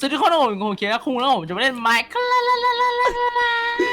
สวัสดีคนผมผมเคียร์คุงแล้วผมจะมาเล่นไมค์ลาลาลาลาลา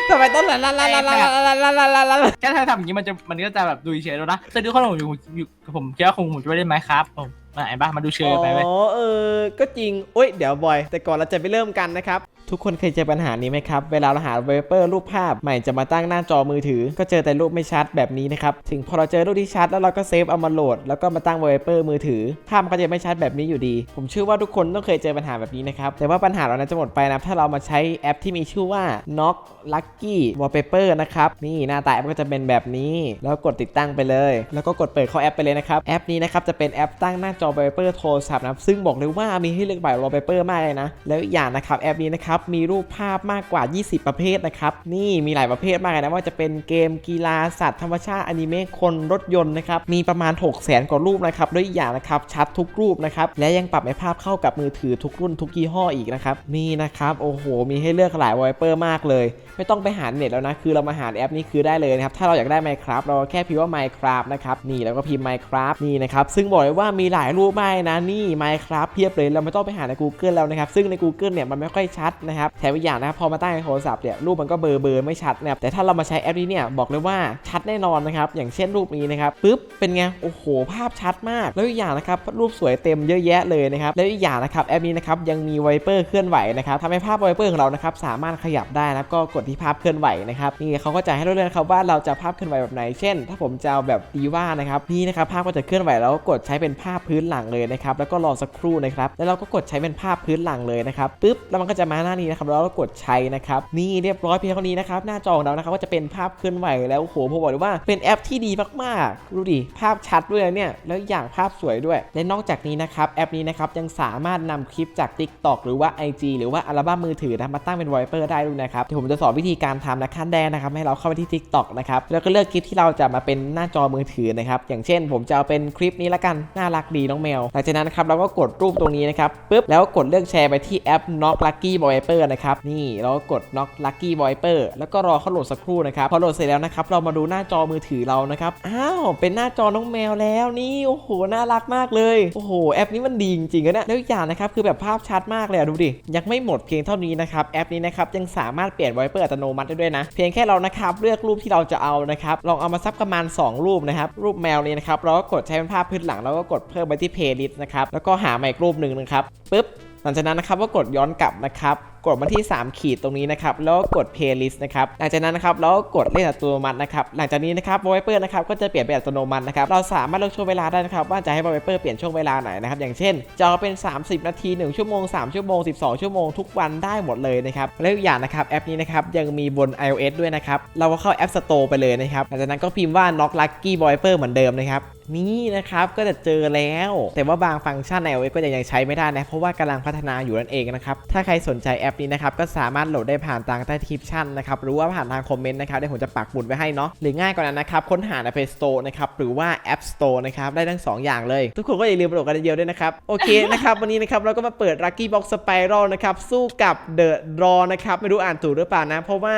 ทำไมต้องลาลาลาลาลาลาลาลาลาลาแค่ถ้าทำอย่างนี้มันจะมันก็จะแบบดูเฉยๆแล้วนะสวัสดีคนผมอยู่อยู่ผมเคียร์คุงผมจะมาเล่นไมค์ครับผม มาไหนบ้างมาดูเชยไปไหมอ๋อเออ ก็จริงโอ้ยเดี๋ยวบอย แต่ก่อนเราจะไปเริ่มกันนะครับ ทุกคนเคยเจอปัญหานี้ไหมครับ เวลาเราหาเวเปอร์รูปภาพใหม่จะมาตั้งหน้าจอมือถือ ก็เจอแต่รูปไม่ชัดแบบนี้นะครับ ถึงพอเราเจอรูปที่ชัดแล้วเราก็เซฟเอามาโหลด แล้วก็มาตั้งเวเปอร์มือถือภาพมันก็จะไม่ชัดแบบนี้อยู่ดี ผมเชื่อว่าทุกคนต้องเคยเจอปัญหาแบบนี้นะครับ แต่ว่าปัญหาเหล่านั้นจะหมดไปนะถ้าเรามาใช้แอปที่มีชื่อว่า Knock Lucky Wallpaper นะครับ นี่หน้าตาแอปก็จะเป็นแบบนี้ แล้วกดติดตั้งไปเลย แล้วก็กดเปิดเข้าแอปไปเลยนะครับ แอปนี้นะครับจะเป็นแอปตั้งหน้าจอ Wallpaper โทรศัพท์นะครับซึ่งบอกเลยว่ามีให้เลือกหลาย Wallpaper มากเลยนะ แล้วอีกอย่างนะครับแอปนี้นะครับมีรูปภาพมากกว่า 20 ประเภทนะครับนี่มีหลายประเภทมากเลยนะว่าจะเป็นเกมกีฬาสัตว์ธรรมชาติอนิเมะคนรถยนต์นะครับมีประมาณ 6 0 0 0 0 กว่ารูปนะครับแล้วอีกอย่างนะครับชัดทุกรูปนะครับและยังปรับให้ภาพเข้ากับมือถือทุกรุ่นทุกยี่ห้ออีกนะครับนี่นะครับโอ้โห มีให้เลือกหลาย Wallpaper มากเลย ไม่ต้องไปหาเน็ตแล้วนะคือเรามาหาแอปนี้คือได้เลยนะครับถ้าเราอยากได้ Minecraft เราแค่พิมพ์ว่า Minecraft นะครับนี่แล้วก็พิมพ์ Minecraft นี่นะครับซึ่งบอกเลยว่ามีหลายรูปมากนะนี่ Minecraft เพียบเลยเราไม่ต้องไปหาใน Google แล้วนะครับ ซึ่งใน Google เนี่ยมันไม่ค่อยชัดนะครับแถมอีกอย่างนะครับพอมาตั้งในโทรศัพท์เนี่ยรูปมันก็เบลอเบลอไม่ชัดนะครับแต่ถ้าเรามาใช้แอปนี้เนี่ยบอกเลยว่าชัดแน่นอนนะครับอย่างเช่นรูปนี้นะครับปึ๊บเป็นไงโอ้โห ภาพชัดมาก แล้วอีกอย่างนะครับรูปสวยเต็มเยอะแยะเลยนะครับแล้วอีกอย่างนะครับแอปนี้นะครับยังมีไวเปอร์เคลื่อนไหวนะครับทำให้ภาพไวเปอร์ของเรานะครับสามารถขยับได้นะครับก็กดที่ภาพเคลื่อนไหวนะครับนี่เขาก็จะให้เราเลือกครับว่าเราจะภาพเคลื่อนไหวแบบไหน เช่น ถ้าผมจะเอาแบบดีว่านะครับนี่นะครับภาพก็จะเคลื่อนไหวแล้วกดใช้เป็นภาพพื้นหลังเลยนะครับแล้วก็รอสักครู่นะครับแล้วเราก็กดใช้เป็นภาพพื้นหลังเลยนะครับปึ๊บแล้วมันก็จะมาหน้านี้นะครับแล้วเรากดใช้นะครับนี่เรียบร้อยเพียงเท่านี้นะครับหน้าจอของเรานะครับก็จะเป็นภาพเคลื่อนไหวแล้วโหผมบอกเลยว่าเป็นแอปที่ดีมากๆดูดิภาพชัดด้วยเนี่ยแล้วอย่างภาพสวยด้วย และนอกจากนี้นะครับแอปนี้นะครับยังสามารถนำคลิปจาก TikTok หรือว่า IG หรือว่าอัลบั้มมือถือนะมาตั้งเป็นไวเปอร์ได้ด้วยนะครับเดี๋ยวผมจะสอนวิธีการทำนะขั้นแรกนะครับให้เราเข้าไปที่ TikTok นะครับแล้วก็เลือกคลิปที่เราจะมาเป็นหน้าจอมือถือนะครับอย่างเช่น ผมจะเอาเป็นคลิปนี้ละกันน่ารักดีนองแมว หลังจากนั้นนะครับเราก็กดรูปตรงนี้นะครับปุ๊บแล้วก็กดเลือกแชร์ไปที่แอป Knock Lucky Wiper นะครับนี่เราก็กด Knock Lucky Wiper แล้วก็รอเขาโหลดสักครู่นะครับพอโหลดเสร็จแล้วนะครับเรามาดูหน้าจอมือถือเรานะครับอ้าวเป็นหน้าจอน้องแมวแล้วนี่โอ้โหน่ารักมากเลยโอ้โหแอปนี้มันดีจริงๆนะเนี่ยแล้วอีกอย่างนะครับคือแบบภาพชัดมากเลยดูดิยังไม่หมดเพียงเท่านี้นะครับแอปนี้นะครับยังสามารถเปลี่ยนไวเปอร์อัตโนมัติได้ด้วยนะเพียงแค่เรานะครับเลือกรูปที่เราจะเอานะครับลองเอามาซักประมาณ 2 รูปนะครับรูปแมวนี้นะครับเราก็กดใช้เป็นภาพพื้นหลังแล้วก็กดเพิ่มไปที่เพลย์ลิสต์นะครับ แล้วก็หาใหม่กรูปหนึ่งนะครับปึ๊บหลังจากนั้นนะครับก็กดย้อนกลับนะครับกดมาที่ 3 ขีดตรงนี้นะครับ แล้วก็กด playlist นะครับ หลังจากนั้นนะครับ แล้วก็กดเล่นอัตโนมัตินะครับ หลังจากนี้นะครับ Viper นะครับ ก็จะเปลี่ยนเป็นอัตโนมัตินะครับ เราสามารถเลือกช่วงเวลาได้นะครับ ว่าจะให้ Viper เปลี่ยนช่วงเวลาไหนนะครับ อย่างเช่น จะเอาเป็น 30 นาที 1 ชั่วโมง 3 ชั่วโมง 12 ชั่วโมงทุกวันได้หมดเลยนะครับ แล้วอีกอย่างนะครับ แอปนี้นะครับ ยังมีบน iOS ด้วยนะครับ เราก็เข้า App Store ไปเลยนะครับ หลังจากนั้นก็พิมพ์ว่า Knock Lucky Viper เหมือนเดิมนะครับนี่นะครับก็จะเจอแล้ว แต่ว่าบางฟังก์ชันใน iOS ก็ยังใช้ไม่ได้นะ เพราะว่ากำลังพัฒนาอยู่นั่นเองนะครับ ถ้าใครสนใจแอปนี้นะครับ ก็สามารถโหลดได้ผ่านทางใต้ทิปชั่นนะครับ หรือว่าผ่านทางคอมเมนต์นะครับเดี๋ยวผมจะปักหมุดไว้ให้เนาะหรือง่ายกว่านั้นนะครับ ค้นหาใน Play Store นะครับ หรือว่า App Store นะครับ ได้ทั้ง 2 อย่างเลย ทุกคนก็อย่าลืมโหลดกันเยอะด้วยนะครับ โอเคนะครับ วันนี้นะครับเราก็มาเปิด Lucky Box Spiral นะครับสู้กับ The Draw นะครับไม่รู้อ่านถูกหรือเปล่านะเพราะว่า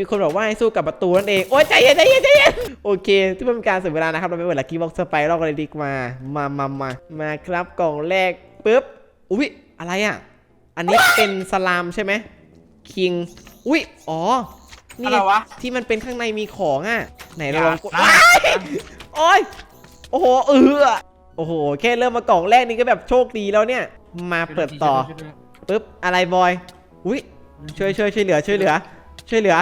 มีคนบอกว่าให้สู้กับประตูนั่นเอง โอ้ยใจเย็นใจเย็นใจเย็นโอเคที่เป็นการเสียเวลานะครับ เราไปเปิดลักกี้บ็อกซ์ไปรอบกันเลยดีกว่า มามามามาครับกล่องแรกปุ๊บ อุ๊ยอะไรอะ อันนี้เป็นสลามใช่ไหมคิง อุ๊ยอ๋อ นี่อะไรวะ ที่มันเป็นข้างในมีของอะ ไหนเราลองกดอย่าว้ายโอ้ยโอ้โหเออโอ้โห แค่เริ่มมากล่องแรกนี่ก็แบบโชคดีแล้วเนี่ย มาเปิดต่อปุ๊บอะไรบอย อุ๊ยช่วยช่วยช่วยเหลือช่วยเหลือ ช่วยเหลือ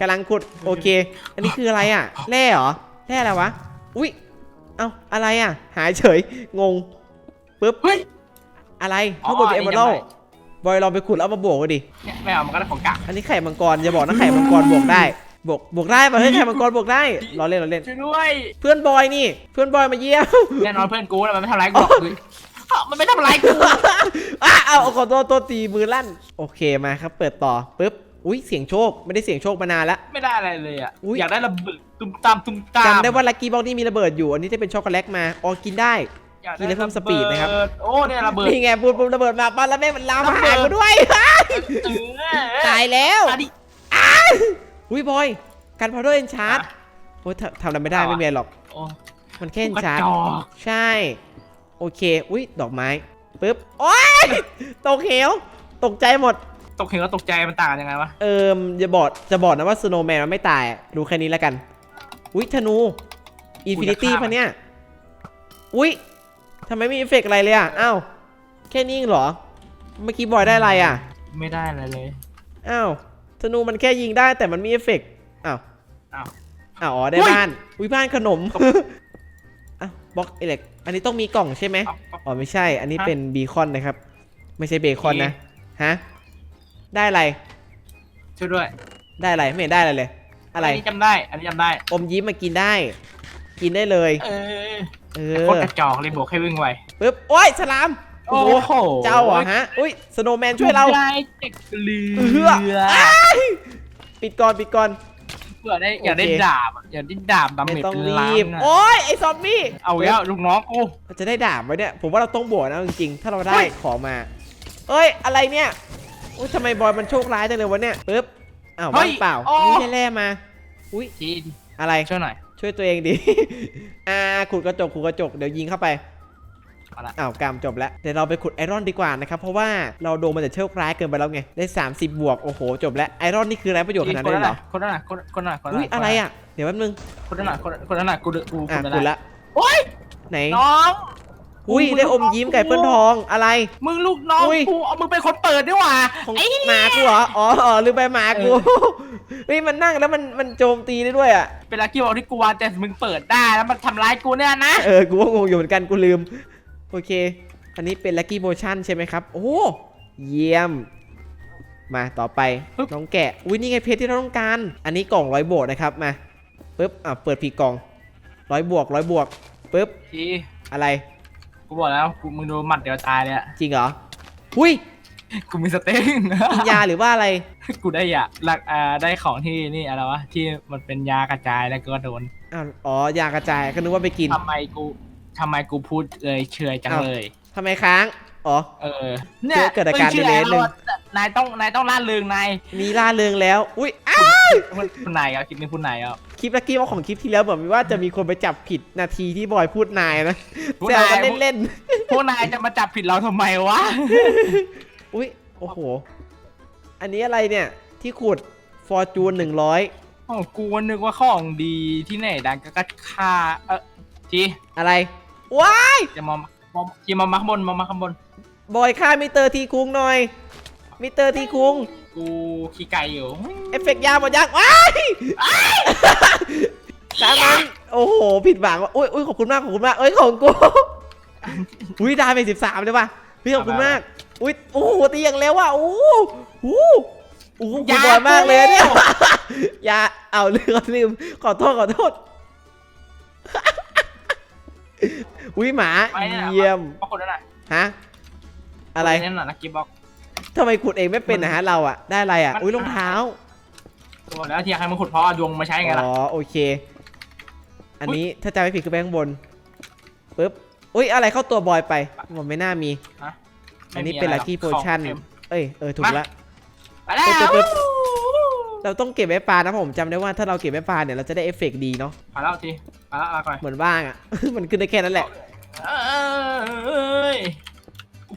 กำลังขุดโอเค อันนี้คืออะไรอะแร่เหรอแร่อะไรวะอุ้ยเอ้าอะไรอะ หายเฉยงงปึ๊บเฮ้ย อะไรอ๋อข้างบนเป็นอัเอนนี้เมอรัลจำได้บอยลองไปขุดแล้วเอามาบวกกันดิเนี่ยไม่เอามันก็ได้ของกักอันนี้ไข่มังกรอย่าบอกนะไข่มังกรบวกได้บวกบวกได้ป่ะเฮ้ยไข่มังกรบวกได้รอเล่นรอเล่น ช่วยด้วยเพื่อนบอยนี่ เพื่อนบอยมาเยี่ยม แน่นอนเพื่อนกูนะมันไม่ทำร้ายกูหรอกเฮ้ยเอ้ามันไม่ทำร้ายกูอ้าเอาเอาขอโทษตัวตีมือลั่น โอเคมาครับ เปิดต่อปึ๊บ อุ้ยเสียงโชคไม่ได้เสียงโชคมานานละ ไม่ได้อะไรเลยอะอุ๊ย อยากได้ระเบิดตุ้มตามตุ้มตามจำได้ว่าลักกี้บ็อกนี่มีระเบิดอยู่ อันนี้จะเป็นช็อกโกแลตมาอ๋อกินได้ อยากกินแล้วเพิ่มสปีดนะครับ โอ้เนี่ยระเบิดนี่ไงปูนปูนระเบิดมาปั้นแล้วแม่งมันลามมาหาระเบิดกูด้วย เออตายแล้วมาดิอุ้ยบอยการพาวเดอร์เอนชาร์ดอะ โอ้ยทำทำอะไรไม่ได้อะไม่มีอะไรหรอก โอ้มันแค่เอนกระชาร์ดจอกใช่ โอเค อุ้ยดอกไม้ปึ๊บโอ้ยตกเหวตกใจหมด ตกเห็นก็ตกใจมันต่างกันยังไงวะ เอิมอย่าบอกจะบอกนะว่าสโนว์แมนมันไม่ตายอะรู้แค่นี้แล้วกัน อุ้ยธนูอินฟินิตี้ปะเนี่ย อุ้ยทำไมไม่มีเอฟเฟกต์อะไรเลยอะอ้าวแค่นี้เองเหรอ เมื่อกี้บอยได้อะไรอะไม่ได้อะไรเลย อ้าวธนูมันแค่ยิงได้แต่มันมีเอฟเฟกต์อ้าวอ้าวอ้าวอ๋อได้อุ๊ยบ้าน อุ้ยบ้านขนม อ้าวบล็อกอิเล็กอันนี้ต้องมีกล่องใช่ไหมเอาเอาอ๋อไม่ใช่ อันนี้ฮะเป็นบีคอนนะครับ ไม่ใช่เบคอนนะ ฮะ ได้อะไร ช่วยด้วย ได้อะไรไม่เห็นได้อะไรเลย อะไรนนี้จำได้ อันนี้จำได้อมยิ้มมากินได้ กินได้เลย เออเอแต่อโคตรกระจอกเลยบอกให้วิ่งไวปึ๊บโอ้ยสลาม โอ้โหโห เจ้าเหรอฮะ อุ้ยสโนว์แมนช่วยเราได้เจ็กเรือเอื้อปิดก่อนปิดก่อนเผื่อได้อยากได้โอเคดาบอะอยากได้ดาบดาไม่เมจต้องเป็นล้ารีนบอะโอ้ยไอซอมบี้เอาแล้วลูกน้องกูเราจะได้ดาบไว้เนี่ยผมว่าเราต้องบวกนะจริงๆถ้าเราได้เฮ้ยขอมา เอ้ยอะไรเนี่ย อุ้ยทำไมบอยมันโชคร้ายจังเลยวะเนี่ยปึ๊บอ้าวว่างเปล่านี่ได้แร่มา อุ้ยจีอะไรช่วยหน่อย ช่วยตัวเองดิ อ่าขุดกระจกขุดกระจกเดี๋ยวยิงเข้าไปเอาละ อ้าวกามจบแล้วเดี๋ยวเราไปขุดไอรอนดีกว่านะครับเพราะว่าเราโดนมันจะโชคร้ายเกินไปแล้วไงได้ 30 บวกโอ้โหจบแล้วไอรอนนี่คืออะไรประโยชน์ขนาดนั้นเลยเหรอคนนั้นน่ะคนคนนั้นน่ะคนนั้นอุ้ยน่ะอะไรอะเดี๋ยวแป๊บนึงคนนั้นน่ะคนคนนั้นน่ะกูดูกูอะกูขุดได้ละโอ้ยไหน น้อง อุ้ยได้อมยิ้มไก่เปิ้ลทองอะไร มึงลูกน้องอุ้ย กูเอามึงเป็นคนเปิดด้วยว่ะของไอ้หมากูเหรออ๋ออ๋อลืมไปหมากูเออเฮ้ยมันนั่งแล้วมันมันโจมตีได้ด้วยอะเป็นลักกี้บอกที่กูวางแต่มึงเปิดได้แล้วมันทำร้ายกูเนี่ยนะเออกูก็งงอยู่เหมือนกันกูลืม โอเค อันนี้เป็นลั c กี้โ t ชั่นใช่ไหมครับ โอ้เยี่ยม มาต่อไปปึ๊บน้องแกะอุ้ยนี่ไงเพชรที่เราต้องการ อันนี้กล่องร้อยบวกนะครับมาปึ๊บอะเปิดผีกล่องร้อยบวกร้อยบวกปึ๊บจีอะไร กูบอกแล้วกูมึงโดนหมัดเดียวตายเลยอะจริงเหรออุ้ยกูมีสเต็ง กินยาหรือว่าอะไร กูได้ยาหลักอ่าได้ของที่นี่อะไรวะที่มันเป็นยากระจายแล้วก็โดนอ้าวอ๋อยากระจายก็นึกว่าไปกินทำไมกูทำไมกูพูดเลยเฉยจังอ้าวเลยทำไมค้าง อ๋อ เออเกิดอาการชื่ delay ะไหนึ่ง นายต้องนายต้องล่าเริงนายมีล่าเริงแล้ว อุ้ยอ้าวคุณนายครับคิดนึงคุณนายครับคลิปลักกี้ว่าของคลิปที่แล้วเหมือนว่าจะมีคนไปจับผิดนาทีที่บอยพูดนายนะพวกแซวนายกันเล่นพวกนายจะมาจับผิดเราทำไมวะๆอุ้ยโอ้โห อันนี้อะไรเนี่ยที่ขุดฟอร์จูนหนึ่งร้อยโอ้กูนึกว่าของดีที่ไหนดังก็กค่าเออจีอะไรว้ายจะมามมองจีมามาข้างบนมามาข้างบนบอยฆ่ามิสเตอร์ทีคุงหน่อย มิสเตอร์ทีคุงกูขี้ไก่อยู่ เอฟเฟกต์ยาหมดยังว้ายตามนั้นโอ้โห ผิดหวังว่ะอุ้ยอุ้ยขอบคุณมากขอบคุณมากเอ้ยของกู อุ้ยดาไปสิบสามเลยว่ะพี่ขอบคุณมาก อุ้ยโอ้โหตีอย่างเร็วว่ะโอ้โหโอ้โหโอ้โหคุณบอยมากเลยเนี่ยอย่าเอาลืมลืมขอโทษขอโทษอุ้ยหมาไปนี่เยี่ยม ปรากฏนั่นน่ะฮะอะไรนั่นน่ะนักกีบ็อก ทำไมขุดเองไม่เป็นนะฮะเราอะได้อะไรอะมันอุ้ยรองเท้าตัวแล้วที่อยากให้มึงขุดเพราะเอาดวงมาใช้ไงล่ะ อ๋อโอเค อันนี้ถ้าจำไม่ผิดคือไปข้างบนปึ๊บอุ้ยอะไรเข้าตัวบอยไปมันไม่น่ามีฮะอันนี้ไม่มีเป็นอะไรลั c กี้หรโพอกชั่นของเต็ม เอ้ยเออถูกมาละ ไปแล้วปึ๊บปึ๊บ เราต้องเก็บไว้ปลานะผมจำได้ว่าถ้าเราเก็บไว้ปลาเนี่ยเราจะได้เอฟเฟกต์ดีเนาะไปแล้วทีไปแล้วลาก่อนเหมือนบ้างอะ มันขึ้นได้แค่นั้นแหละ เอ้ย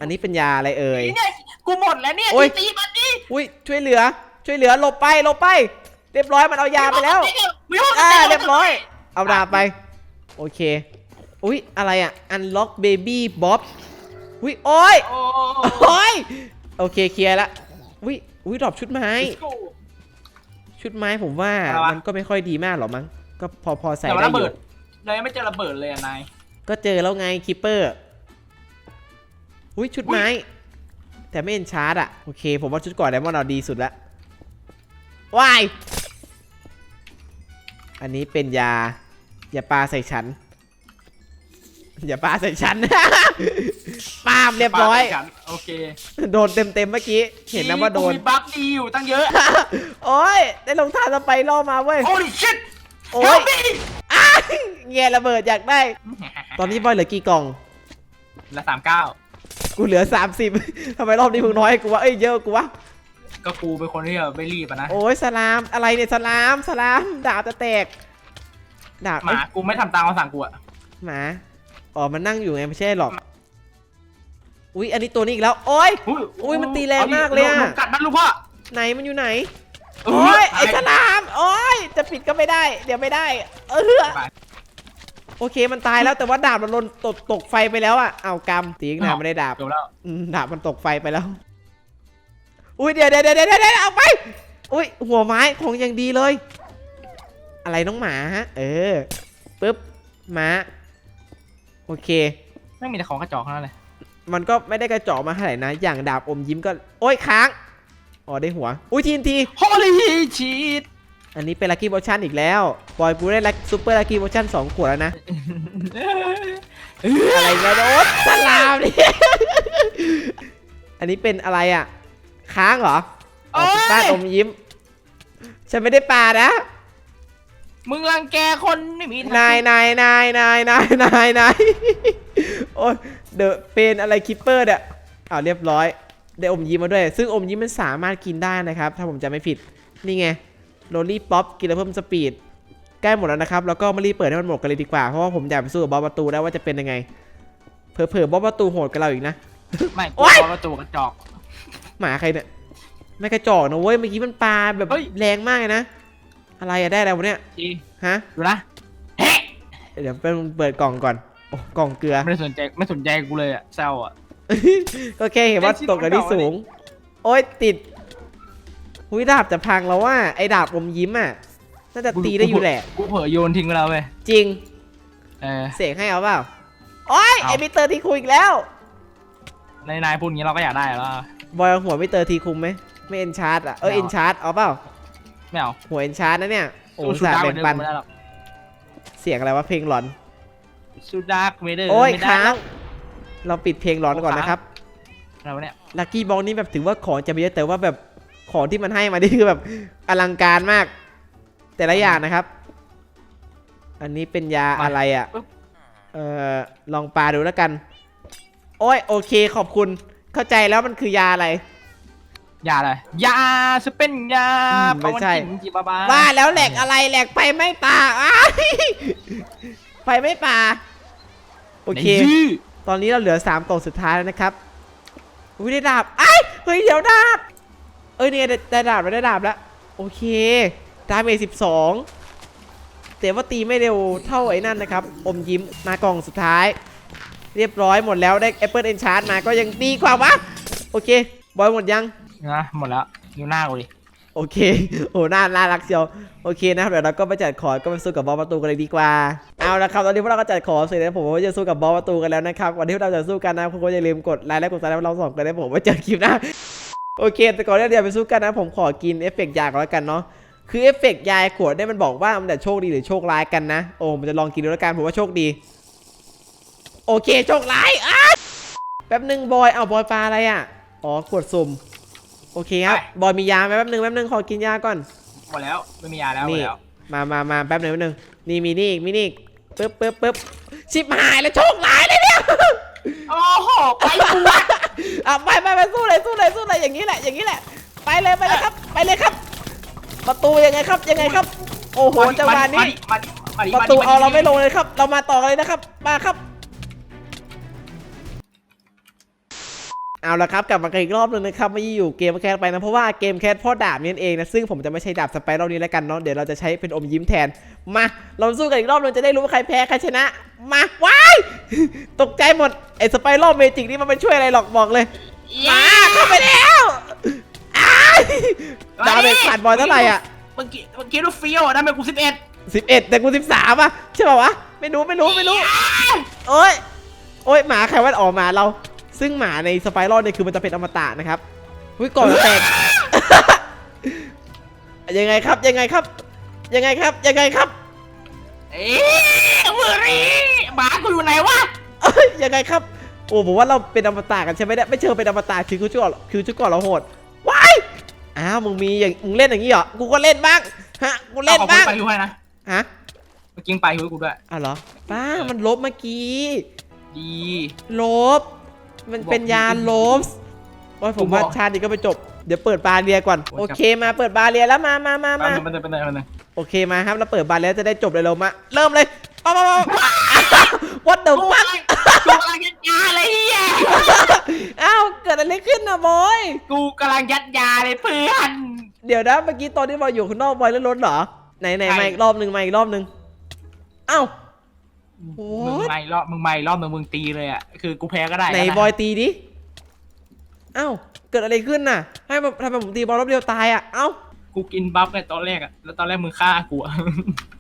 อันนี้เป็นยาอะไรเอ่ยนี่เนี่ย กูหมดแล้วเนี่ยโอ้ยตีมันดิอุ้ยช่วยเหลือ ช่วยเหลือหลบไปหลบไป เรียบร้อยมันเอายาไปแล้วไม่ต้องอ่าเรียบร้อย เอาดาบไป โอเค อุ้ยอะไรอะ unlock baby bob อุ้ยโอ้ยโอ้โอ้ยโอเคเคลียร์ละอุ้ยอุ้ยดรอปชุดไม้ชุดไม้ผมว่าอะไรวะ มันก็ไม่ค่อยดีมากหรอกมั้งก็พอพอใส่แต่ว่าได้ระอเบิยู่ดเลยไม่เจอระเบิดเลยอะนาย ก็เจอแล้วไงคิปเปอร์อุ้ยชุดไม้ แต่ไม่เห็นชาร์จอะโอเค ผมว่าชุดก่อนไดมอนด์เราดีสุดละว้าย อันนี้เป็นยา อย่าปาใส่ฉัน อย่าปาใส่ฉัน ปาบเรียบร้อย ปาไปกันโอเคโดนเต็มเต็มๆเมื่อกี้ เห็นนะว่าโดน กูมีบัฟดีอยู่ตั้งเยอะ โอ้ย ได้ลงทานสไปล่อมาเว้ยโอ้ยชิตโอ้ยอ้ายแง่ระเบิดอยากได้ ตอนนี้บอยเหลือกี่กล่อง ละสามเก้า กูเหลือ 30ทำไมรอบนี้มึงน้อยกูวะเอ้ยเยอะกูวะก็กูเป็นคนที่แบบไม่รีบอะนะโอ้ยสลามอะไรเนี่ยสลามสลามดาบจะแตกดาบหมากูไม่ทำตามคำสั่งกูอะหมาอ๋อมันนั่งอยู่ไงไม่ใช่หรอกอุ้ยอันนี้ตัวนี้อีกแล้วโอ้ย อุ้ยมันตีแรงมากเลยอะาดิกัดมันลูกพ่อไหนมันอยู่ไหน โอ้ยไอ้ฉลามโอ้ยจะปิดก็ไม่ได้ เดี๋ยวไม่ได้ เออ ไป โอเคมันตายแล้วแต่ว่าดาบมันหลนตกตกไฟไปแล้วอะเอากำตีอีกนะไม่ได้ดาบจบแล้วอืมดาบมันตกไฟไปแล้ว อุ้ยเดี๋ยวเดี๋ยวเดี๋ยวเดี๋ยวเดี๋ยวเอาไป อุ้ยหัวไม้ของอย่างดีเลย อะไรน้องหมาฮะ เออปึ๊บม้าโอเคไม่มีแต่ของกระจอกเท่านั้นเลยมันก็ไม่ได้กระจอกมาเท่าไหร่นะ อย่างดาบอมยิ้มก็ โอ้ยค้าง อ๋อได้หัว อุ้ยทีนทีฮอลลีชีต อันนี้เป็นลั c กี้โ t ชั่นอีกแล้วบอยกูได้ลักซูเปอร์ลั c กี้โ t ชั่นสองขวดแล้วนะ อะไรเงี้ยโอ๊ตสลามนี่อันนี้เป็นอะไรอะ ค้างเหรออ๋อเป็นบ้านอมยิ้ม ฉันไม่ได้ปานะ มึงรังแกคนไม่มีทงนายนายนายนายนายนายนายโอ้ยเดอะเป็นอะไรคิปเปอร์เนี่ยอ้าวเรียบร้อย ได้อมยิ้มมาด้วย ซึ่งอมยิ้มมันสามารถกินได้นะครับ ถ้าผมจำไม่ผิด นี่ไง โรลลี่ป๊อปกินแล้วเพิ่มสปีดใกล้หมดแล้วนะครับ แล้วก็มารีบเปิดให้มันหมดกันเลยดีกว่า เพราะว่าผมอยากไปสู้กับบอสประตูได้ว่าจะเป็นยังไง เผลอๆบอสประตูโหดกับเราอีกนะ ไม่โอ๊กูยเอากระจกกระจอกหมาใครเนี่ย ไม่กระจอกนะเว้ย เมื่อกี้มันปลาแบบเฮ้ยแรงมากเลยนะ อะไรอะได้อะไรวะเนี่ยจีฮะ ดูนะ เดี๋ยวเป็นเปิดกล่องก่อน โอ้กล่องเกลือ ไม่ได้สนใจไม่สนใจกูเลยอะเศร้าอะก็แค่เห็นว่าไอ้ชิ้นตกกันที่เก่าๆสูง โอ้ยติด หุยดาบจะพังแล้วว่าไอ้ดาบอมยิ้มอะน่าจะตีได้อยู่แหละ กูเผลอโยนทิ้งไปแล้วเว้ยจริง เออ เสกให้เอาเปล่าโอ้ยเอาไอ้มิสเตอร์ทีคุงอีกแล้ว ในนายพูดอย่างนี้เราก็อยากได้แล้ว บอยเอาหัวมิสเตอร์ทีคุงไหมไม่เอ็นชาร์ดอะเออไม่เอาเอ็นชาร์ดเอาเปล่าไม่เอาหัวเอ็นชาร์ดนะเนี่ยโอ้สู้ชูสาดาร์กแบ่เวงเดอปันร์ไม่ได้หรอกเสียงอะไรวะเพลงหลอนชูดาร์กเวเดอร์โอ้ยไม่ได้ค้างแล้วเราปิดเพลงหลอนก่อนโอ้ค้างนะครับอะไรวะเนี่ยลัคกี้บอลนี่แบบถือว่าของจะไม่เยอะแต่ว่าแบบ ของที่มันให้มานี่คือแบบอลังการมาก แต่ละอย่างนะครับ อันนี้เป็นยาอะไรอะ เอ่อ ลองปาดูแล้วกัน โอ้ยโอเคขอบคุณ เข้าใจแล้วมันคือยาอะไร ยาอะไรยาสเปนยาอืมไม่ใช่ ปะวันกินจีบาบาว่าแล้วแหลกอะไรแหลกไปไม่ป่าอ้ายไปไม่ป่า โอเค ในชื่อตอนนี้เราเหลือ3กล่องสุดท้ายแล้วนะครับอุ้ยได้ดาบไอ้ยเฮ้ยเดี๋ยวดาบเอ้ยเนี่ยได้ได้ดาบแล้วได้ดาบแล้ว โอเคดาเมจสิบสองแต่ว่าตีไม่เร็วเท่าไอ้นั่นนะครับ อมยิ้มมากล่องสุดท้าย เรียบร้อยหมดแล้วได้ Apple Enchant มาก็ยังดีกว่าวะ โอเค บอยหมดยัง นะหมดแล้วดูหน้ากูดิโอเค โอ้น่าน่ารักเชียว โอเคนะครับเดี๋ยวเราก็ไปจัดของก็ไปสู้กับบอสประตูกันเลยดีกว่า เอาละครับตอนนี้พวกเราก็จัดของเสร็จแล้วผมว่าจะสู้กับบอสประตูกันแล้วนะครับก่อนที่เราจะสู้กันนะคุณก็อย่าลืมกดไลค์และกดซับให้เราสองกันนะผมไว้เจอกันคลิปหน้า โอเค แต่ก่อนที่เราจะไปสู้กันนะ ผมขอกินเอฟเฟกต์ยาก่อนแล้วกันเนาะคือเอฟเฟกต์ยาขวดเนี่ยมันบอกว่ามันจะโชคดีหรือโชคร้ายกันนะ โอ้มันจะลองกินดูแล้วกันผมว่าโชคดี โอเคโชคร้ายอ้าแป๊บหนึ่งบอยเอาบอยปลาอะไรอะอ๋อขวดสุ่มโอเคครับบอยมียาไหมแป๊บหนึ่งแป๊บหนึ่งขอกินยาก่อนหมดแล้วไม่มียาแล้วหมนี่ดแล้วมามามาแป๊บหนึ่งแป๊บหนึ่งนี่มีนี่อีกมีนี่อีกปึ๊บปึ๊บปึ๊บชิบหายแล้วโชคร้ายเลยเนี่ยโอ้โหไปกูวะ อะไปไปไปสู้เลยสู้เลยสู้เลยอย่างนี้แหละอย่างนี้แหละ ไปเลยไปเลยครับ ไปเลยครับ ประตูยังไงครับยังไงครับ โอ้โหจังหวะนี้ มาดิมาดิประมาดิตูมดิเอาเราไม่ลงเลยครับ เรามาต่อกันเลยนะครับ มาครับ เอาละครับกลับมากันอีกรอบหนึงนะครับไม่อยู่เกมแคสไปนะเพราะว่าเกมแคสพ่อดาบนี่เองนะซึ่งผมจะไม่ใช้ดาบสไปรัลนี้แล้วกันเนาะเดี๋ยวเราจะใช้เป็นอมยิ้มแทนมาเราสู้กันอีกรอบหนึงจะได้รู้ว่าใครแพ้ใครชนะ มาว้ายตกใจหมดไอ้สไปรัลเมจิกนี่มันไม่ช่วยอะไรหรอกบอกเลยมาเข้าไปแล้วอ้ายดาเมจขาดบอลเท่าไหร่อะเมื่อกี้เมื่อกี้ดูฟิวนะเมื่อกูสิบเอ็ดสิบเอ็ดแต่กูสิบสามอะใช่ป่าวะไม่รู้ไม่รู้ไม่รู้โอ้ยโอ้ยหมาใครว่าออกมาเรา ซึ่งหมาในสไปรัลเนี่ยคือมันจะเป็นอมตะนะครับหุ้ยก่อนจะแตกยังไงครับยังไงครับ ยังไงครับยังไงครับเอ๊ะเวอรี่หมากูอยู่ไหนวะเอ้ยยังไงครับโอ้ผมว่าเราเป็นอมตะกันใช่ไหมเนี่ยไม่เชิงเป็นอมตะคือชุดก่อนคือชุดก่อนเราโหดว้ายอ้าวมึงมีอย่างมึงเล่นอย่างนี้เหรอกูก็เล่นบ้างฮะกูเล่นอาของบ้างกูไปฮิวให้นะฮะเมื่อกี้ไปฮิวให้กูด้วยอะเหรอป้ามันลบเมื่อกี้ดี ลบ มันเป็นยาลบโอ้ยผมว่าชาตินี้ก็ไปจบ เดี๋ยวเปิดบาเรียก่อน โอเคมาเปิดบาเรียแล้วมามามามามาเป็นเป็นเป็นเป็นโอเคมาครับเราเปิดบาเรียจะได้จบเลยเรามา เริ่มเลยปั๊บปั๊บปั๊บ What the กู fuck กำลังกูกำลังยัดยาเลยเฮียอ้าวเกิดอะไรขึ้นนะบอย กูกำลังยัดยาเลยเพื่อน เดี๋ยวนะเมื่อกี้ตอนที่บอยอยู่ข้างนอกบอยเล่นรถเหรอไหนไหนใช่มาอีกรอบหนึ่งมาอีกรอบหนึ่งเอ้า มึงไม่รอบมึงไม่รอบมึงมึงตีเลยอะคือกูแพ้ก็ได้ไหนก็ด้บอยตีดิเอ้าเกิดอะไรขึ้นน่ะ ให้แบบทำไมผมตีบอลรอบเดียวตายอะเอ้า กูกินบัฟในตอนแรกอะแล้วตอนแรกมึงฆ่ากูอะ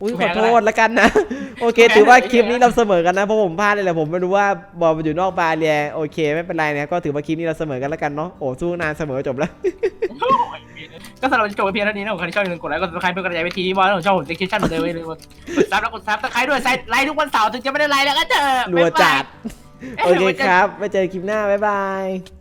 อุ้ยกูขแพ้อก็โทได้ษแล้วกันนะ โอเคแพ้ถือว่าก็ได้คลิปนี้เราเสมอกันนะ เพราะผมพลาดเลยแหละผมไม่รู้ว่าบอลมันอยู่นอกบาเรียโอเค ไม่เป็นไรนะก็ถือว่าคลิปนี้เราเสมอกันแล้วกันเนาะโอ้สู้นานเสมอจบแล้ว ก็สำหรับจบเพียงเท่านี้นะผมใครที่ชอบอย่าลืมกดไลค์กดซับสไครป์เพื่อกระจายไปทีนี้บอลแล้วผมชอบผมจะคิดชั่นเหมือนเดิมเลยกดซับแล้วกดซับสไครป์ด้วยไไลค์ทุกวันเสาร์ถึงจะไม่ได้ไลค์แล้วก็เจอรัวจัดบ๊ายบายโอเคครับไปเจอคลิปหน้าบ๊ายบาย